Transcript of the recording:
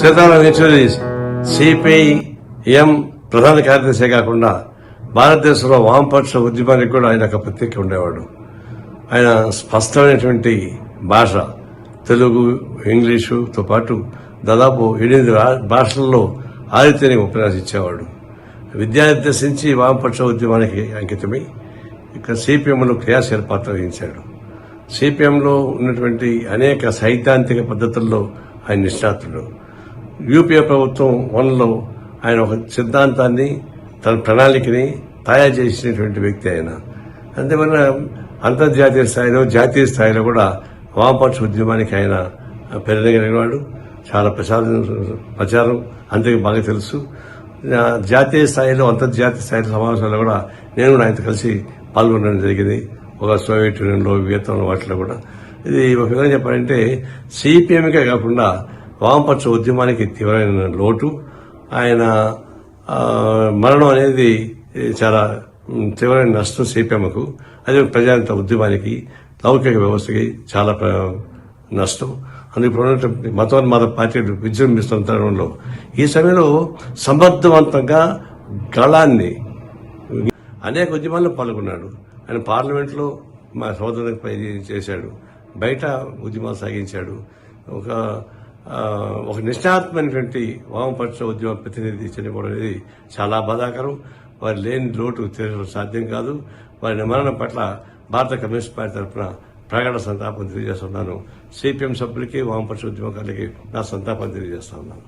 Sitaram Yechury CPM ప్రధాన కార్యదర్శి కాకుండా భారతదేశంలో వామపక్ష ఉద్యమానికి కూడా ఆయన ఒక ప్రత్యేక ఉండేవాడు. ఆయన స్పష్టమైనటువంటి భాష తెలుగు ఇంగ్లీషుతో పాటు దాదాపు ఎనిమిది భాషల్లో ఆదిత్యని ఉపన్యాసించేవాడు. విద్యార్థి నుంచి వామపక్ష ఉద్యమానికి అంకితమై ఇక్కడ సిపిఎంలో క్రియాశీల పాత్ర వహించాడు. సిపిఎంలో ఉన్నటువంటి అనేక సైద్ధాంతిక పద్ధతుల్లో ఆయన నిష్ణాతుడు. యూపీఏ ప్రభుత్వం వన్లో ఆయన ఒక సిద్ధాంతాన్ని తన ప్రణాళికని తయారు చేసినటువంటి వ్యక్తి ఆయన. అంతేమన్నా అంతర్జాతీయ స్థాయిలో జాతీయ స్థాయిలో కూడా వామపక్ష ఉద్యమానికి ఆయన పెరగలిగిన వాడు చాలా ప్రచారం ప్రచారం అందరికీ బాగా తెలుసు. జాతీయ స్థాయిలో అంతర్జాతీయ స్థాయిలో సమావేశాల్లో కూడా నేను కూడా ఆయనతో కలిసి పాల్గొనడం జరిగింది. ఒక సోవియట్ యూనియన్లో వియత్నాంలో వాటిలో కూడా. ఇది ఒక విధంగా చెప్పాలంటే సిపిఎంకే కాకుండా వామపక్ష ఉద్యమానికి తీవ్రమైన లోటు. ఆయన మరణం అనేది చాలా తీవ్రమైన నష్టం సిపిఎంకు అదే ప్రజాంత ఉద్యమానికి లౌకిక వ్యవస్థకి చాలా నష్టం. అందుకు ఇప్పుడు మతోన్మాద పార్టీలు విజృంభిస్తున్న తరుణంలో ఈ సమయంలో సమర్థవంతంగా గళాన్ని అనేక ఉద్యమాల్లో పాల్గొన్నాడు. ఆయన పార్లమెంట్లో మా సోదరునిపై చేశాడు. బయట ఉద్యమాలు సాగించాడు. ఒక ఒక నిష్ణాత్మైనటువంటి వామపక్ష ఉద్యమ ప్రతినిధి చనిపోవడం అనేది చాలా బాధాకరం. వారి లేని లోటు తీర్చడం సాధ్యం కాదు. వారి మరణం పట్ల భారత కమ్యూనిస్ట్ పార్టీ తరఫున ప్రగాఢ సంతాపం తెలియజేస్తున్నాను సిపిఎం సభ్యులకి వామపక్ష ఉద్యమకారులకి నా సంతాపం తెలియజేస్తా ఉన్నాను.